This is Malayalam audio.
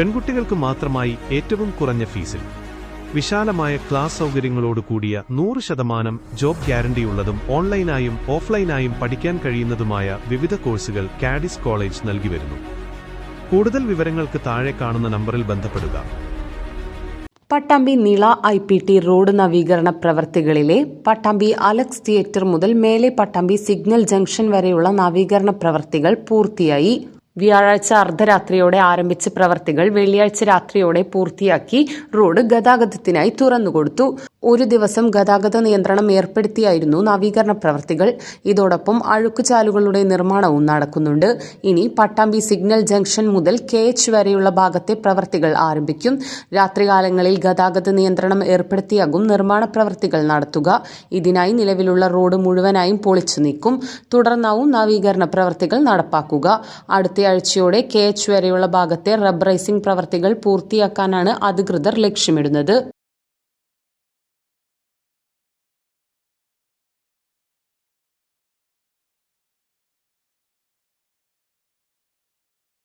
പെൺകുട്ടികൾക്ക് മാത്രമായി ഏറ്റവും കുറഞ്ഞ ഫീസിൽ. വിശാലമായ ക്ലാസ് സൗകര്യങ്ങളോട് കൂടിയ നൂറ് ശതമാനം ജോബ് ഗ്യാരണ്ടിയുള്ളതും ഓൺലൈനായും ഓഫ്ലൈനായും പഠിക്കാൻ കഴിയുന്നതുമായ വിവിധ കോഴ്സുകൾ കാഡിസ് കോളേജ് നൽകി വരുന്നു. കൂടുതൽ വിവരങ്ങൾക്ക് താഴെ കാണുന്ന നമ്പറിൽ ബന്ധപ്പെടുക. Pattambi Nila I P T road നവീകരണ പ്രവർത്തികളിലെ പട്ടാമ്പി അലക്സ് തിയേറ്റർ മുതൽ മേലെ പട്ടാമ്പി സിഗ്നൽ ജംഗ്ഷൻ വരെയുള്ള നവീകരണ പ്രവർത്തികൾ പൂർത്തിയായി. വ്യാഴാഴ്ച അർദ്ധരാത്രിയോടെ ആരംഭിച്ച പ്രവർത്തികൾ വെള്ളിയാഴ്ച രാത്രിയോടെ പൂർത്തിയാക്കി റോഡ് ഗതാഗതത്തിനായി തുറന്നുകൊടുത്തു. ഒരു ദിവസം ഗതാഗത നിയന്ത്രണം ഏർപ്പെടുത്തിയായിരുന്നു നവീകരണ പ്രവർത്തികൾ. ഇതോടൊപ്പം അഴുക്കുചാലുകളുടെ നിർമ്മാണവും നടക്കുന്നുണ്ട്. ഇനി പട്ടാമ്പി സിഗ്നൽ ജംഗ്ഷൻ മുതൽ കെ എച്ച് വരെയുള്ള ഭാഗത്തെ പ്രവർത്തികൾ ആരംഭിക്കും. രാത്രികാലങ്ങളിൽ ഗതാഗത നിയന്ത്രണം ഏർപ്പെടുത്തിയാകും നിർമ്മാണ പ്രവർത്തികൾ നടത്തുക. ഇതിനായി നിലവിലുള്ള റോഡ് മുഴുവനായും പൊളിച്ചു നീക്കും. തുടർന്നാവും നവീകരണ പ്രവർത്തികൾ നടപ്പാക്കുക. അടുത്തയാഴ്ചയോടെ കെ എച്ച് വരെയുള്ള ഭാഗത്തെ റബ്ബറൈസിംഗ് പ്രവർത്തികൾ പൂർത്തിയാക്കാനാണ് അധികൃതർ ലക്ഷ്യമിടുന്നത്.